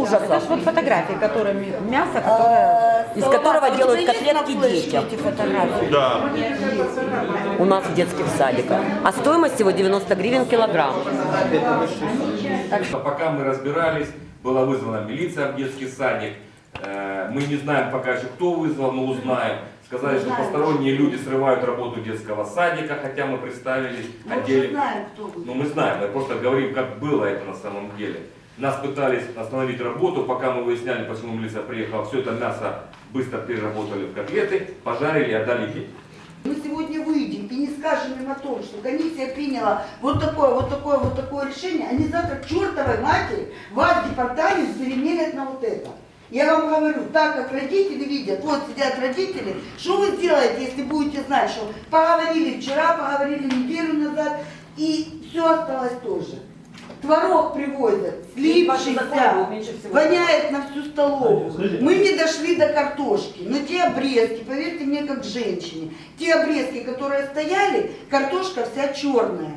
ужасов. Это ж вот фотографии, которыми мясо, которое... из которого делают котлетки детям. эти фотографии. Да. У нас в детских садиках. А стоимость всего 90 гривен килограмм. Пока мы разбирались, была вызвана милиция в детский садик. Э, Мы не знаем пока еще, кто вызвал, но узнаем. Сказали, что посторонние люди срывают работу детского садика, хотя мы представились знаем, кто вы. Ну мы знаем, мы просто говорим, как было это на самом деле. Нас пытались остановить работу, пока мы выясняли, почему милиция приехала. Все это мясо быстро переработали в котлеты, пожарили и отдали детям. Мы сегодня выйдем и не скажем им о том, что комиссия приняла вот такое, вот такое, вот такое решение, они завтра к чертовой матери ваш департамент переменят на вот это. Я вам говорю, так как родители видят, вот сидят родители, что вы сделаете, если будете знать, что поговорили вчера, поговорили неделю назад, и все осталось тоже. Творог привозят, слипшийся, воняет на всю столовую. Мы не дошли до картошки, но те обрезки, поверьте мне, как женщине, те обрезки, которые стояли, картошка вся черная.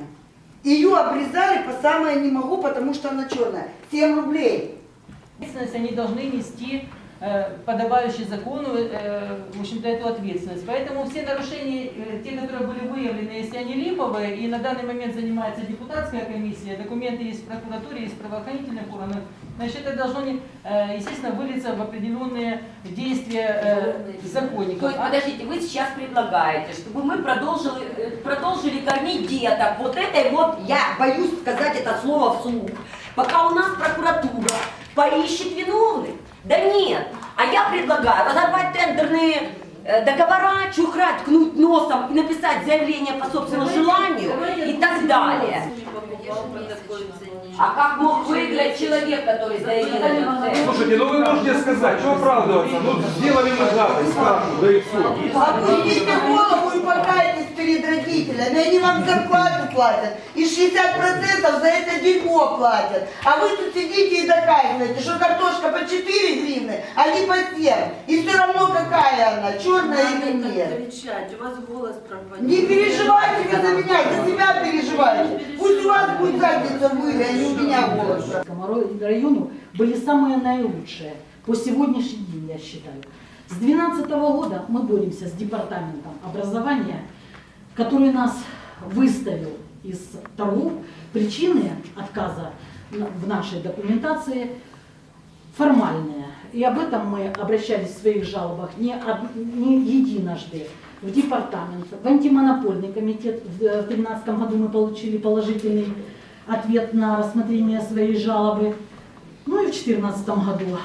Ее обрезали по самое не могу, потому что она черная. 7 рублей. Ответственность они должны нести подобающий закону, э, в общем-то, эту ответственность. Поэтому все нарушения, э, те, которые были выявлены, если они липовые, и на данный момент занимается депутатская комиссия, документы есть в прокуратуре, есть в правоохранительных органах, значит, это должно, э, естественно, вылиться в определенные действия э, То законников. есть, подождите, вы сейчас предлагаете, чтобы мы продолжили, э, продолжили кормить деток вот этой вот, я боюсь сказать это слово вслух, пока у нас прокуратура поищет виновных. А предлагаю разорвать тендерные э, договора, чухрать, ткнуть носом и написать заявление по собственному желанию и так далее. А как мог выиграть человек, который заявил цену? Слушайте, ну вы можете сказать, что оправдываться? Ну, сделали мы гадость, да и все. Опустите голову и покайтесь перед родителями. Они вам зарплату платят. И 60% за это дерьмо платят. А вы тут сидите и доказываете, что картошка по 4 гривны, а не по 7. И все равно какая она, черная или нет. кричать, у вас голос пропадет. Не переживайте вы за меня, за себя переживайте. Пусть у вас будет задница в выле, а не у меня голос. Району были самые наилучшие по сегодняшний день, я считаю. С 2012 года мы боремся с департаментом образования, который нас выставил из торгов. Причины отказа в нашей документации формальные. И об этом мы обращались в своих жалобах не, не единожды в департамент, в антимонопольный комитет. В 2013 году мы получили положительный ответ на рассмотрение своей жалобы. Ну и в 2014 году